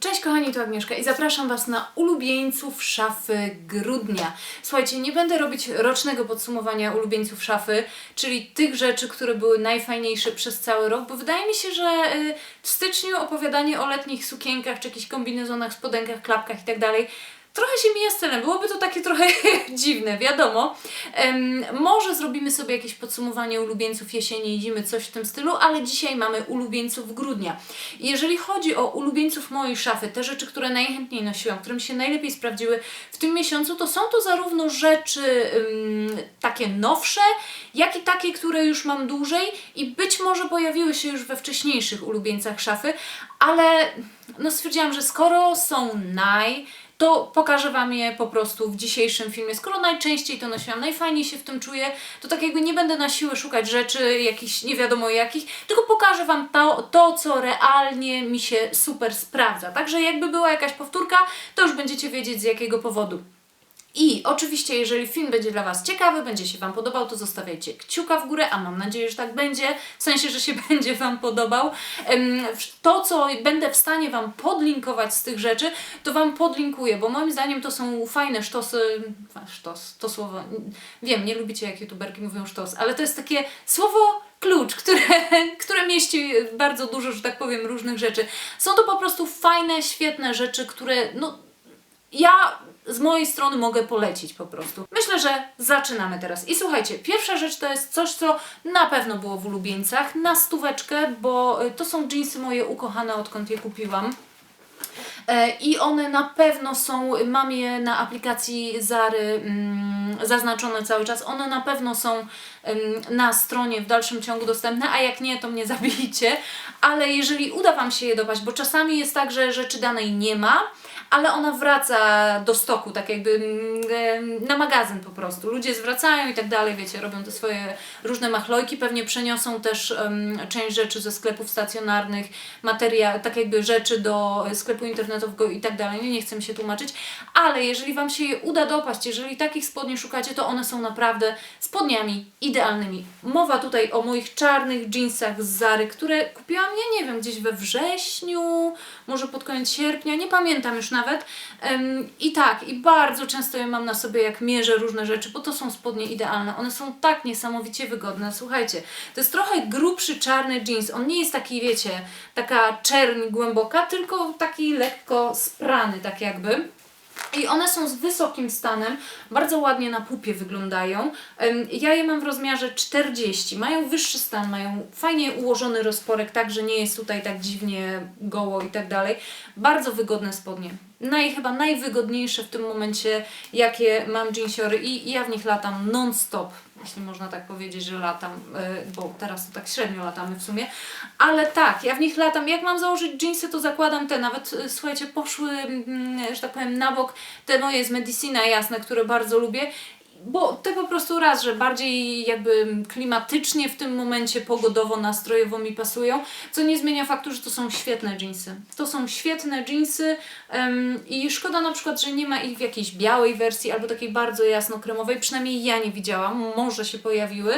Cześć kochani, tu Agnieszka i zapraszam Was na ulubieńców szafy grudnia. Słuchajcie, nie będę robić rocznego podsumowania ulubieńców szafy, czyli tych rzeczy, które były najfajniejsze przez cały rok, bo wydaje mi się, że y, w styczniu opowiadanie o letnich sukienkach, czy jakichś kombinezonach, spodenkach, klapkach i tak trochę się mija z celem. Byłoby to takie trochę dziwne, wiadomo. Em, może zrobimy sobie jakieś podsumowanie ulubieńców jesieni i zimy, coś w tym stylu, ale dzisiaj mamy ulubieńców grudnia. Jeżeli chodzi o ulubieńców mojej szafy, te rzeczy, które najchętniej nosiłam, które mi się najlepiej sprawdziły w tym miesiącu, to są to zarówno rzeczy ym, takie nowsze, jak i takie, które już mam dłużej i być może pojawiły się już we wcześniejszych ulubieńcach szafy, ale no stwierdziłam, że skoro są naj, to pokażę Wam je po prostu w dzisiejszym filmie. Skoro najczęściej to nosiłam, najfajniej się w tym czuję, to tak jakby nie będę na siłę szukać rzeczy jakichś nie wiadomo jakich, tylko pokażę Wam to, to co realnie mi się super sprawdza. Także jakby była jakaś powtórka, to już będziecie wiedzieć z jakiego powodu. I oczywiście, jeżeli film będzie dla Was ciekawy, będzie się Wam podobał, to zostawiajcie kciuka w górę, a mam nadzieję, że tak będzie, w sensie, że się będzie Wam podobał. To, co będę w stanie Wam podlinkować z tych rzeczy, to Wam podlinkuję, bo moim zdaniem to są fajne sztosy, sztos, to słowo, wiem, nie lubicie jak youtuberki mówią sztos, ale to jest takie słowo klucz, które, które mieści bardzo dużo, że tak powiem, różnych rzeczy. Są to po prostu fajne, świetne rzeczy, które, no, ja z mojej strony mogę polecić po prostu. Myślę, że zaczynamy teraz. I słuchajcie, pierwsza rzecz to jest coś, co na pewno było w ulubieńcach, na stóweczkę, bo y, to są jeansy moje ukochane, odkąd je kupiłam. E, I one na pewno są, mam je na aplikacji Zary mm, zaznaczone cały czas. One na pewno są ym, na stronie w dalszym ciągu dostępne, a jak nie, to mnie zabijcie. Ale jeżeli uda Wam się je dopaść, bo czasami jest tak, że rzeczy danej nie ma, ale ona wraca do stoku, tak jakby mm, na magazyn po prostu. Ludzie zwracają i tak dalej, wiecie, robią te swoje różne machlojki, pewnie przeniosą też em, część rzeczy ze sklepów stacjonarnych, materia, tak jakby rzeczy do sklepu internetowego i tak dalej. Nie, nie chcę mi się tłumaczyć, ale jeżeli Wam się je uda dopaść, jeżeli takich spodni szukacie, to one są naprawdę spodniami idealnymi. Mowa tutaj o moich czarnych jeansach z Zary, które kupiłam, ja nie wiem, gdzieś we wrześniu, może pod koniec sierpnia, nie pamiętam już nawet. I tak, i bardzo często je mam na sobie, jak mierzę różne rzeczy, bo to są spodnie idealne. One są tak niesamowicie wygodne. Słuchajcie, to jest trochę grubszy czarny jeans. On nie jest taki, wiecie, taka czerń głęboka, tylko taki lekko sprany, tak jakby. I one są z wysokim stanem, bardzo ładnie na pupie wyglądają. Ja je mam w rozmiarze 40. Mają wyższy stan, mają fajnie ułożony rozporek, tak że nie jest tutaj tak dziwnie goło i tak dalej. Bardzo wygodne spodnie. Naj, chyba najwygodniejsze w tym momencie, jakie mam jeansiory i i ja w nich latam non-stop, jeśli można tak powiedzieć, że latam, y, bo teraz to tak średnio latamy w sumie, ale tak, ja w nich latam. Jak mam założyć jeansy, to zakładam te, nawet y, słuchajcie, poszły, mm, że tak powiem, na bok te moje z Medicina jasne, które bardzo lubię. Bo te po prostu raz, że bardziej jakby klimatycznie w tym momencie pogodowo, nastrojowo mi pasują, co nie zmienia faktu, że to są świetne jeansy. To są świetne jeansy em, i szkoda na przykład, że nie ma ich w jakiejś białej wersji albo takiej bardzo jasno-kremowej, przynajmniej ja nie widziałam, może się pojawiły,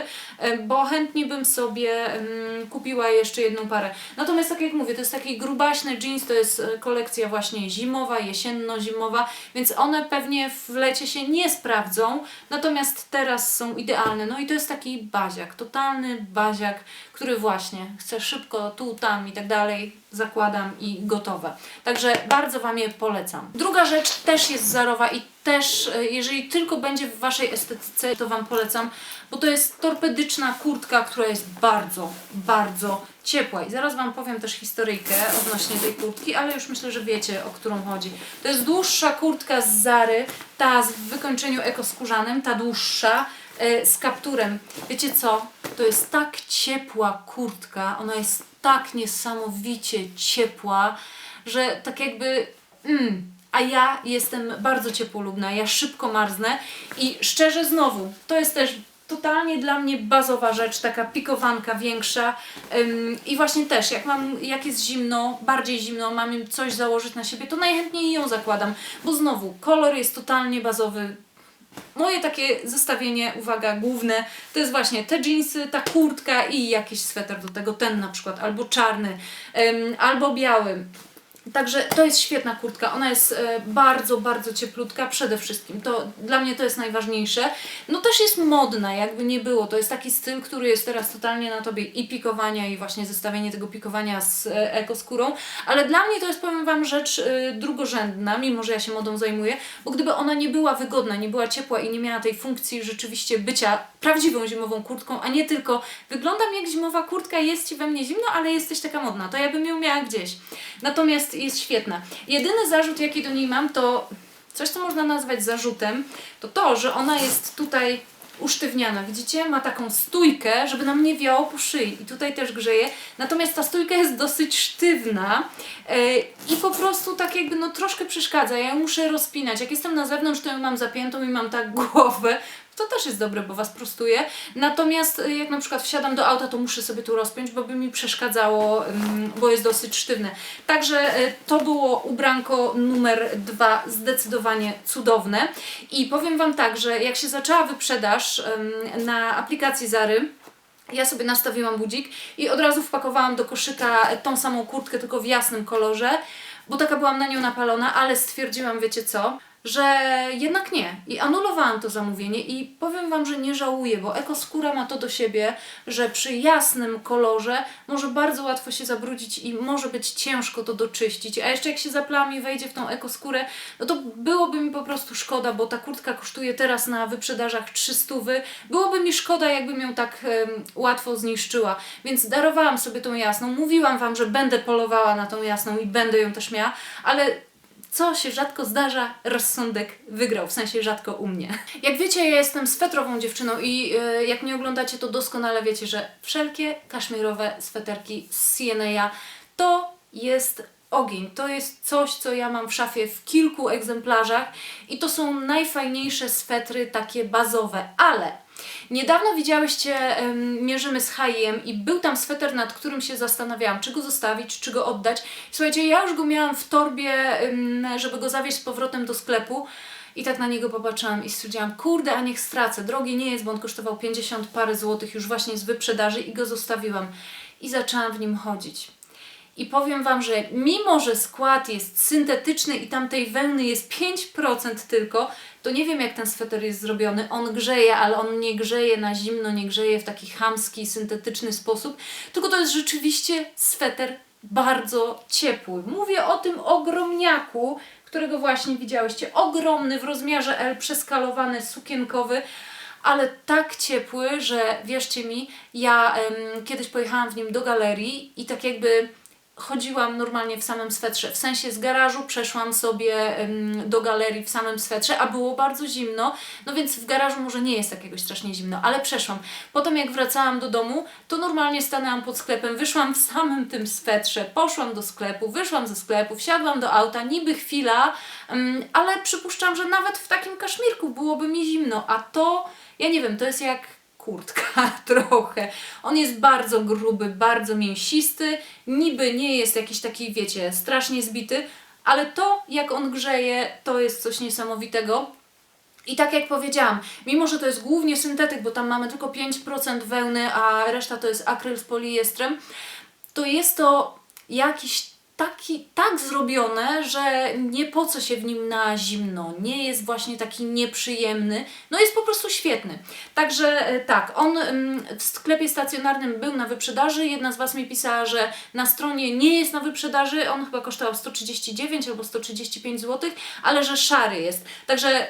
bo chętnie bym sobie em, kupiła jeszcze jedną parę. Natomiast tak jak mówię, to jest taki grubaśny jeans, to jest e, kolekcja właśnie zimowa, jesienno-zimowa, więc one pewnie w lecie się nie sprawdzą, natomiast teraz są idealne. No i to jest taki baziak, totalny baziak, który właśnie chce szybko tu, tam i tak dalej, zakładam i gotowe. Także bardzo Wam je polecam. Druga rzecz też jest zarowa i też, e, jeżeli tylko będzie w Waszej estetyce, to Wam polecam, bo to jest torpedyczna kurtka, która jest bardzo, bardzo ciepła. I zaraz Wam powiem też historyjkę odnośnie tej kurtki, ale już myślę, że wiecie, o którą chodzi. To jest dłuższa kurtka z Zary, ta w wykończeniu ekoskórzanym, ta dłuższa, e, z kapturem. Wiecie co? To jest tak ciepła kurtka, ona jest tak niesamowicie ciepła, że tak jakby... Mm, a ja jestem bardzo ciepłolubna, ja szybko marznę i szczerze znowu, to jest też totalnie dla mnie bazowa rzecz, taka pikowanka większa i właśnie też, jak mam, jak jest zimno, bardziej zimno, mam im coś założyć na siebie, to najchętniej ją zakładam, bo znowu, kolor jest totalnie bazowy, Moje takie zestawienie, uwaga, główne, to jest właśnie te jeansy, ta kurtka i jakiś sweter do tego, ten na przykład, albo czarny, albo biały. Także to jest świetna kurtka. Ona jest e, bardzo, bardzo cieplutka przede wszystkim. To dla mnie to jest najważniejsze. No też jest modna, jakby nie było. To jest taki styl, który jest teraz totalnie na tobie i pikowania i właśnie zestawienie tego pikowania z e, ekoskórą, ale dla mnie to jest, powiem Wam, rzecz e, drugorzędna, mimo że ja się modą zajmuję, bo gdyby ona nie była wygodna, nie była ciepła i nie miała tej funkcji rzeczywiście bycia prawdziwą zimową kurtką, a nie tylko wyglądam jak zimowa kurtka, jest Ci we mnie zimno, ale jesteś taka modna, to ja bym ją miała gdzieś. Natomiast jest świetna. Jedyny zarzut, jaki do niej mam, to coś, co można nazwać zarzutem, to to, że ona jest tutaj usztywniana. Widzicie? Ma taką stójkę, żeby nam nie wiało po szyi. I tutaj też grzeje. Natomiast ta stójka jest dosyć sztywna yy, i po prostu tak jakby no troszkę przeszkadza. Ja ją muszę rozpinać. Jak jestem na zewnątrz, to ją mam zapiętą i mam tak głowę. To też jest dobre, bo Was prostuje. Natomiast y, jak na przykład wsiadam do auta, to muszę sobie tu rozpiąć, bo by mi przeszkadzało, ym, bo jest dosyć sztywne. Także y, to było ubranko numer dwa, zdecydowanie cudowne. I powiem Wam tak, że jak się zaczęła wyprzedaż na aplikacji Zary, ja sobie nastawiłam budzik i od razu wpakowałam do koszyka tą samą kurtkę, tylko w jasnym kolorze, bo taka byłam na nią napalona, ale stwierdziłam, wiecie co, że jednak nie. I anulowałam to zamówienie i powiem Wam, że nie żałuję, bo ekoskóra ma to do siebie, że przy jasnym kolorze może bardzo łatwo się zabrudzić i może być ciężko to doczyścić. A jeszcze jak się zaplami wejdzie w tą ekoskórę, no to byłoby mi po prostu szkoda, bo ta kurtka kosztuje teraz na wyprzedażach 300. Byłoby mi szkoda, jakbym ją tak um, łatwo zniszczyła. Więc darowałam sobie tą jasną. Mówiłam Wam, że będę polowała na tą jasną i będę ją też miała, ale co się rzadko zdarza, rozsądek wygrał, w sensie rzadko u mnie. Jak wiecie, ja jestem swetrową dziewczyną i yy, jak mnie oglądacie, to doskonale wiecie, że wszelkie kaszmirowe sweterki z CNA to jest ogień. To jest coś, co ja mam w szafie w kilku egzemplarzach i to są najfajniejsze swetry takie bazowe, ale Niedawno widziałyście Mierzymy z H&M i był tam sweter, nad którym się zastanawiałam, czy go zostawić, czy go oddać. Słuchajcie, ja już go miałam w torbie, żeby go zawieźć z powrotem do sklepu. I tak na niego popatrzyłam i stwierdziłam, kurde, a niech stracę. Drogi nie jest, bo on kosztował 50 parę złotych już właśnie z wyprzedaży i go zostawiłam. I zaczęłam w nim chodzić. I powiem Wam, że mimo, że skład jest syntetyczny i tam tej wełny jest 5% tylko, to nie wiem jak ten sweter jest zrobiony. On grzeje, ale on nie grzeje na zimno, nie grzeje w taki chamski, syntetyczny sposób, tylko to jest rzeczywiście sweter bardzo ciepły. Mówię o tym ogromniaku, którego właśnie widziałyście. Ogromny, w rozmiarze L, przeskalowany, sukienkowy, ale tak ciepły, że wierzcie mi, ja kiedyś pojechałam w nim do galerii i tak jakby chodziłam normalnie w samym swetrze. W sensie z garażu przeszłam sobie do galerii w samym swetrze, a było bardzo zimno, no więc w garażu może nie jest jakiegoś strasznie zimno, ale przeszłam. Potem jak wracałam do domu, to normalnie stanęłam pod sklepem, wyszłam w samym tym swetrze, poszłam do sklepu, wyszłam ze sklepu, wsiadłam do auta, niby chwila, ale przypuszczam, że nawet w takim kaszmirku byłoby mi zimno, a to, ja nie wiem, to jest jak kurtka trochę. On jest bardzo gruby, bardzo mięsisty, niby nie jest jakiś taki, wiecie, strasznie zbity, ale to, jak on grzeje, to jest coś niesamowitego. I tak jak powiedziałam, mimo że to jest głównie syntetyk, bo tam mamy tylko 5% wełny, a reszta to jest akryl z poliestrem, to jest to jakiś taki, tak zrobione, że nie po co się w nim na zimno, nie jest właśnie taki nieprzyjemny, no jest po prostu świetny. Także e, tak, on w sklepie stacjonarnym był na wyprzedaży, jedna z Was mi pisała, że na stronie nie jest na wyprzedaży, on chyba kosztował 139 albo 135 zł, ale że szary jest. Także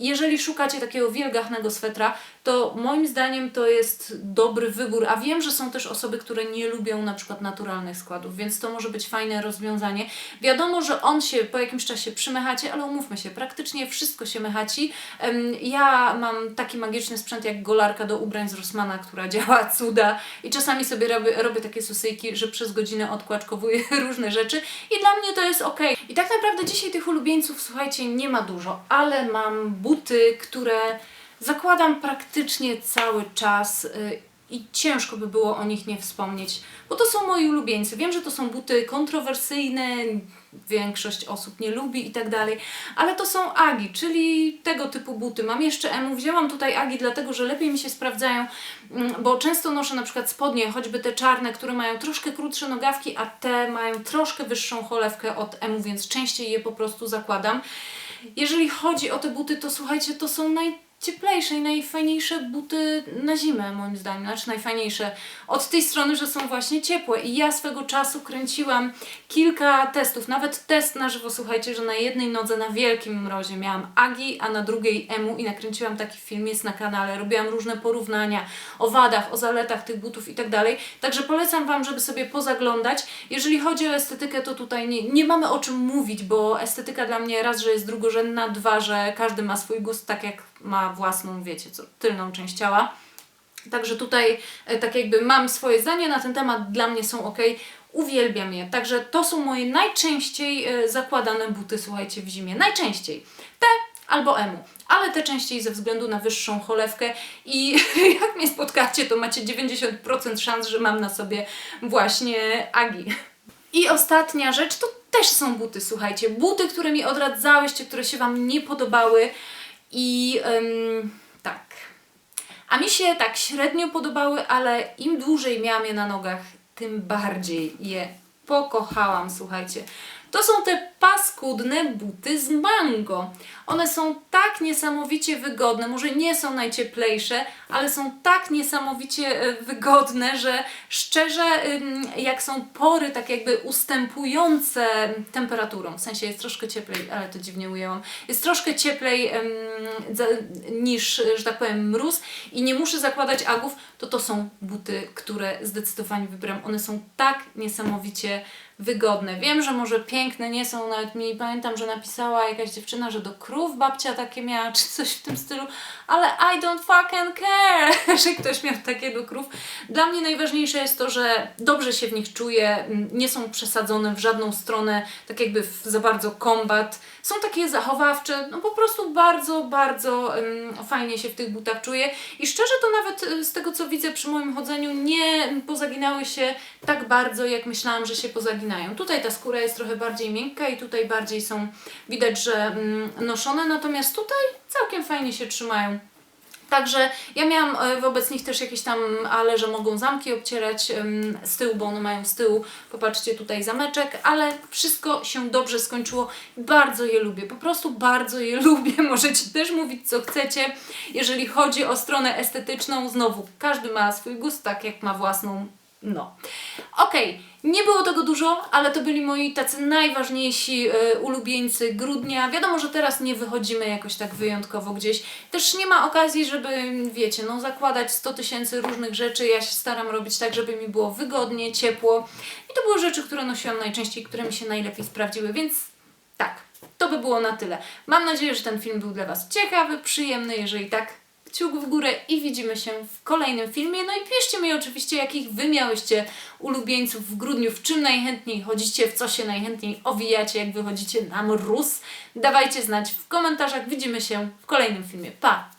jeżeli szukacie takiego wielgachnego swetra, to moim zdaniem to jest dobry wybór, a wiem, że są też osoby, które nie lubią na przykład naturalnych składów, więc to może być fajne rozwiązanie. Wiadomo, że on się po jakimś czasie przymechacie, ale umówmy się, praktycznie wszystko się mechaci. Ja mam taki magiczny sprzęt jak golarka do ubrań z Rossmana, która działa cuda i czasami sobie robię, robię takie susyjki, że przez godzinę odkłaczkowuję różne rzeczy i dla mnie to jest ok. I tak naprawdę dzisiaj tych ulubieńców, słuchajcie, nie ma dużo, ale mam buty, które zakładam praktycznie cały czas y, i ciężko by było o nich nie wspomnieć, bo to są moi ulubieńcy. Wiem, że to są buty kontrowersyjne, większość osób nie lubi i tak dalej. Ale to są agi, czyli tego typu buty. Mam jeszcze emu. Wzięłam tutaj agi, dlatego że lepiej mi się sprawdzają, mm, bo często noszę na przykład spodnie, choćby te czarne, które mają troszkę krótsze nogawki, a te mają troszkę wyższą cholewkę od emu, więc częściej je po prostu zakładam. Jeżeli chodzi o te buty, to słuchajcie, to są najcieplejsze i najfajniejsze buty na zimę, moim zdaniem. Znaczy najfajniejsze od tej strony, że są właśnie ciepłe. I ja swego czasu kręciłam kilka testów, nawet test na żywo, słuchajcie, że na jednej nodze na wielkim mrozie miałam Agi, a na drugiej Emu i nakręciłam taki film, jest na kanale. Robiłam różne porównania o wadach, o zaletach tych butów i tak dalej. Także polecam Wam, żeby sobie pozaglądać. Jeżeli chodzi o estetykę, to tutaj nie, nie mamy o czym mówić, bo estetyka dla mnie raz, że jest drugorzędna, dwa, że każdy ma swój gust, tak jak ma własną, wiecie co, tylną część ciała. Także tutaj e, tak jakby mam swoje zdanie na ten temat, dla mnie są ok. Uwielbiam je. Także to są moje najczęściej e, zakładane buty, słuchajcie, w zimie. Najczęściej. Te albo emu. Ale te częściej ze względu na wyższą cholewkę i jak mnie spotkacie, to macie 90% szans, że mam na sobie właśnie agi. I ostatnia rzecz to też są buty, słuchajcie. Buty, które mi odradzałyście, które się Wam nie podobały i tak. A mi się tak średnio podobały, ale im dłużej miałam je na nogach, tym bardziej je pokochałam, słuchajcie. To są te paskudne buty z mango. One są tak niesamowicie wygodne, może nie są najcieplejsze, ale są tak niesamowicie e, wygodne, że szczerze, jak są pory tak jakby ustępujące temperaturą, w sensie jest troszkę cieplej, ale to dziwnie ujęłam, jest troszkę cieplej niż, że tak powiem, mróz i nie muszę zakładać agów, to to są buty, które zdecydowanie wybieram. One są tak niesamowicie wygodne. Wiem, że może piękne nie są, nawet mi pamiętam, że napisała jakaś dziewczyna, że do krów babcia takie miała, czy coś w tym stylu, ale I don't fucking care, że ktoś miał takie do krów. Dla mnie najważniejsze jest to, że dobrze się w nich czuję, nie są przesadzone w żadną stronę, tak jakby za bardzo kombat. Są takie zachowawcze, no po prostu bardzo, bardzo em, fajnie się w tych butach czuję i szczerze to nawet e, z tego co widzę przy moim chodzeniu nie pozaginały się tak bardzo, jak myślałam, że się pozaginają. Tutaj ta skóra jest trochę bardziej miękka i tutaj bardziej są widać, że mm, noszone, natomiast tutaj całkiem fajnie się trzymają. Także ja miałam e, wobec nich też jakieś tam, ale że mogą zamki obcierać z tyłu, bo one mają z tyłu, popatrzcie tutaj zameczek, ale wszystko się dobrze skończyło. Bardzo je lubię, po prostu bardzo je lubię. Możecie też mówić co chcecie. Jeżeli chodzi o stronę estetyczną, znowu każdy ma swój gust, tak jak ma własną no. Okej, nie było tego dużo, ale to byli moi tacy najważniejsi e, ulubieńcy grudnia. Wiadomo, że teraz nie wychodzimy jakoś tak wyjątkowo gdzieś. Też nie ma okazji, żeby, wiecie, no zakładać 100 tysięcy różnych rzeczy. Ja się staram robić tak, żeby mi było wygodnie, ciepło. I to były rzeczy, które nosiłam najczęściej, które mi się najlepiej sprawdziły, więc tak, to by było na tyle. Mam nadzieję, że ten film był dla Was ciekawy, przyjemny. Jeżeli tak, kciuk w górę i widzimy się w kolejnym filmie. No i piszcie mi oczywiście, jakich Wy miałyście ulubieńców w grudniu, w czym najchętniej chodzicie, w co się najchętniej owijacie, jak wychodzicie na mróz. Dawajcie znać w komentarzach. Widzimy się w kolejnym filmie. Pa!